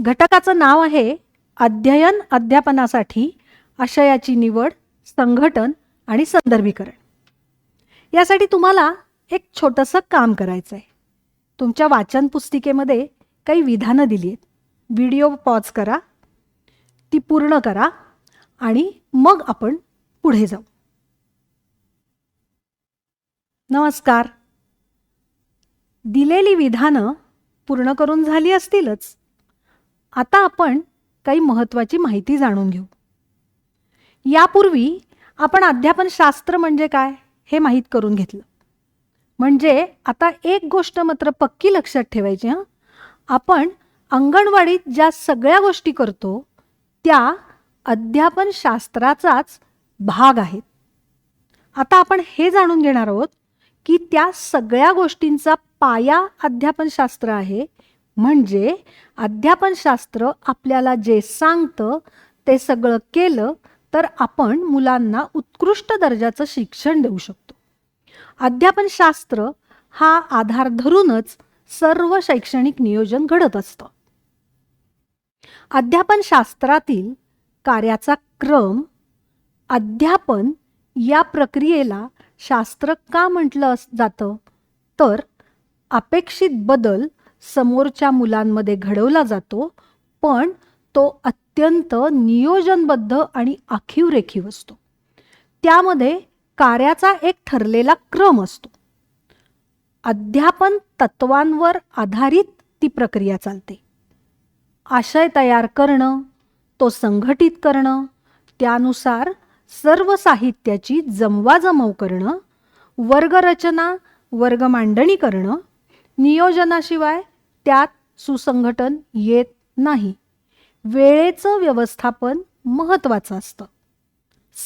घटकाचं नाव आहे अध्ययन अध्यापनासाठी आशयाची निवड संघटन आणि संदर्भीकरण. यासाठी तुम्हाला एक छोटंसं काम करायचं आहे तुमच्या वाचन पुस्तिकेमध्ये काही विधानं दिली आहेत. व्हिडिओ पॉज करा ती पूर्ण करा आणि मग आपण पुढे जाऊ. नमस्कार. दिलेली विधानं पूर्ण करून झाली असतीलच. आता आपण काही महत्त्वाची माहिती जाणून घेऊ. यापूर्वी आपण अध्यापनशास्त्र म्हणजे काय हे माहीत करून घेतलं. म्हणजे आता एक गोष्ट मात्र पक्की लक्षात ठेवायची हां. आपण अंगणवाडीत ज्या सगळ्या गोष्टी करतो त्या अध्यापनशास्त्राचाच भाग आहेत. आता आपण हे जाणून घेणार आहोत की त्या सगळ्या गोष्टींचा पाया अध्यापनशास्त्र आहे म्हणजे अध्यापनशास्त्र आपल्याला जे सांगतं ते सगळं केलं तर आपण मुलांना उत्कृष्ट दर्जाचं शिक्षण देऊ शकतो. अध्यापनशास्त्र हा आधार धरूनच सर्व शैक्षणिक नियोजन घडत असतं. अध्यापनशास्त्रातील कार्याचा क्रम अध्यापन या प्रक्रियेला शास्त्र का म्हटलं जातं? तर अपेक्षित बदल समोरच्या मुलांमध्ये घडवला जातो पण तो अत्यंत नियोजनबद्ध आणि आखीव रेखीव असतो. त्यामध्ये कार्याचा एक ठरलेला क्रम असतो. अध्यापन तत्वांवर आधारित ती प्रक्रिया चालते. आशय तयार करणं तो संघटित करणं त्यानुसार सर्व साहित्याची जमवाजमव करणं वर्गरचना वर्ग मांडणी करणं नियोजनाशिवाय त्यात सुसंघटन येत नाही. वेळेचं व्यवस्थापन महत्त्वाचं असतं.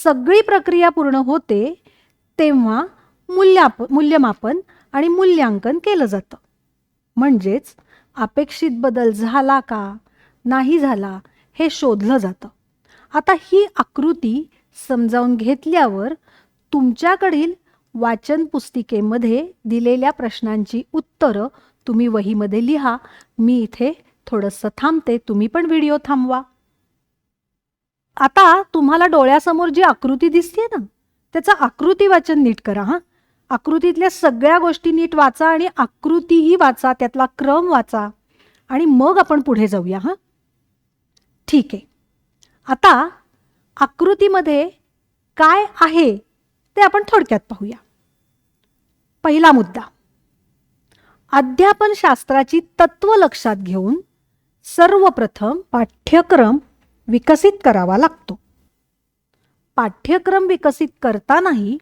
सगळी प्रक्रिया पूर्ण होते तेव्हा मूल्याप मूल्यमापन आणि मूल्यांकन केलं जातं. म्हणजेच अपेक्षित बदल झाला का नाही झाला हे शोधलं जातं. आता ही आकृती समजावून घेतल्यावर तुमच्याकडील वाचन पुस्तिकेमध्ये दिलेल्या प्रश्नांची उत्तरं तुम्ही वहीमध्ये लिहा. मी इथे थोडंसं थांबते. तुम्ही पण व्हिडिओ थांबवा. आता तुम्हाला डोळ्यासमोर जी आकृती दिसते ना त्याचं आकृती वाचन नीट करा हां. आकृतीतल्या सगळ्या गोष्टी नीट वाचा आणि आकृतीही वाचा त्यातला क्रम वाचा. आणि मग आपण पुढे जाऊया हां. ठीक आहे. आता आकृतीमध्ये काय आहे ते आपण थोडक्यात पाहूया. पहिला मुद्दा. अध्यापनशास्त्राची तत्व लक्षात घेऊन सर्वप्रथम पाठ्यक्रम विकसित करावा लागतो. पाठ्यक्रम विकसित करतानाही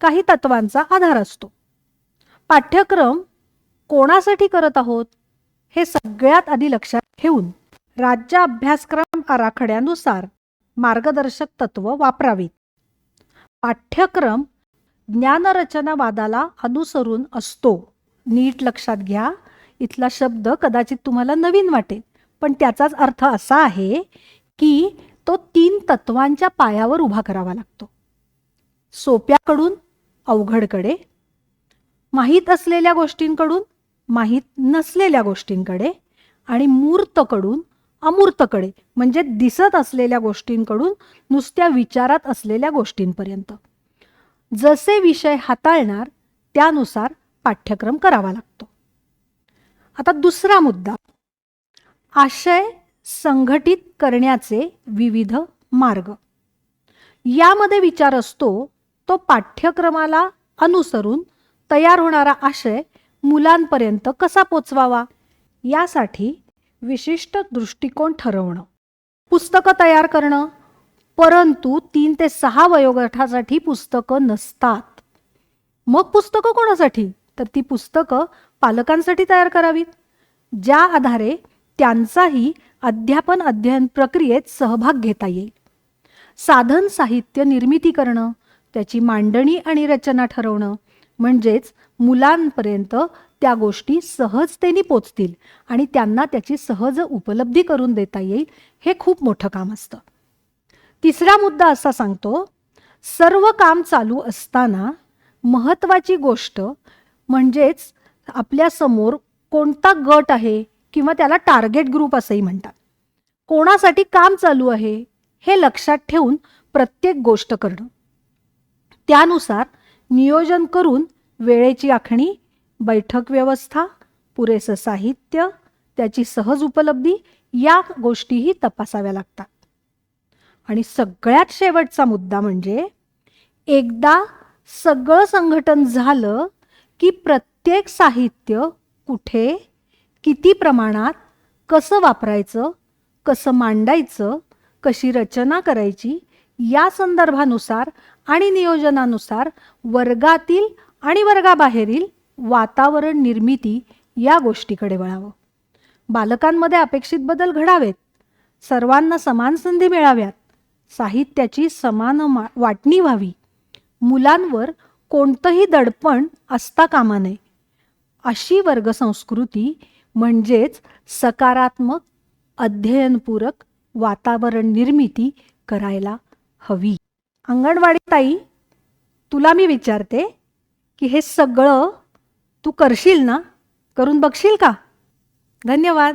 काही तत्वांचा आधार असतो. पाठ्यक्रम कोणासाठी करत आहोत हे सगळ्यात आधी लक्षात ठेवून राज्य अभ्यासक्रम आराखड्यानुसार मार्गदर्शक तत्व वापरावीत. पाठ्यक्रम ज्ञानरचनावादाला अनुसरून असतो. नीट लक्षात घ्या. इथला शब्द कदाचित तुम्हाला नवीन वाटेल. पण त्याचाच अर्थ असा आहे की तो तीन तत्वांच्या पायावर उभा करावा लागतो. सोप्याकडून अवघडकडे माहीत असलेल्या गोष्टींकडून माहीत नसलेल्या गोष्टींकडे आणि मूर्तकडून अमूर्तकडे म्हणजे दिसत असलेल्या गोष्टींकडून नुसत्या विचारात असलेल्या गोष्टींपर्यंत. जसे विषय हाताळणार त्यानुसार पाठ्यक्रम करावा लागतो. आता दुसरा मुद्दा. आशय संघटित करण्याचे विविध मार्ग. यामध्ये विचार असतो तो पाठ्यक्रमाला अनुसरून तयार होणारा आशय मुलांपर्यंत कसा पोचवावा? यासाठी विशिष्ट दृष्टिकोन ठरवणं. पुस्तकं तयार करणं परंतु तीन ते सहा वयोगटासाठी पुस्तकं नसतात. मग पुस्तकं कोणासाठी? तर ती पुस्तकं पालकांसाठी तयार करावीत ज्या आधारे त्यांचाही अध्यापन अध्ययन प्रक्रियेत सहभाग घेता येईल. साधन साहित्य निर्मिती करणं त्याची मांडणी आणि रचना ठरवणं म्हणजेच मुलांपर्यंत त्या गोष्टी सहजतेने पोचतील आणि त्यांना त्याची सहज उपलब्धी करून देता येईल हे खूप मोठं काम असतं. तिसरा मुद्दा असा सांगतो सर्व काम चालू असताना महत्त्वाची गोष्ट म्हणजेच आपल्यासमोर कोणता गट आहे किंवा त्याला टार्गेट ग्रुप असंही म्हणतात. कोणासाठी काम चालू आहे हे लक्षात ठेवून प्रत्येक गोष्ट करणं. त्यानुसार नियोजन करून वेळेची आखणी बैठक व्यवस्था पुरेसं साहित्य त्याची सहज उपलब्धी या गोष्टीही तपासाव्या लागतात. आणि सगळ्यात शेवटचा मुद्दा म्हणजे एकदा सगळं संघटन झालं की प्रत्येक साहित्य कुठे किती प्रमाणात कसं वापरायचं कसं मांडायचं कशी रचना करायची या संदर्भानुसार आणि नियोजनानुसार वर्गातील आणि वर्गाबाहेरील वातावरण निर्मिती या गोष्टीकडे वळावं. बालकांमध्ये अपेक्षित बदल घडावेत. सर्वांना समान संधी मिळाव्यात. साहित्याची समान मा- वाटणी व्हावी. मुलांवर कोणतंही दडपण असता कामा नये. अशी वर्गसंस्कृती म्हणजेच सकारात्मक अध्ययनपूरक वातावरण निर्मिती करायला हवी. अंगणवाडी ताई तुला मी विचारते की हे सगळं तू करशील ना? करून बघशील का? धन्यवाद.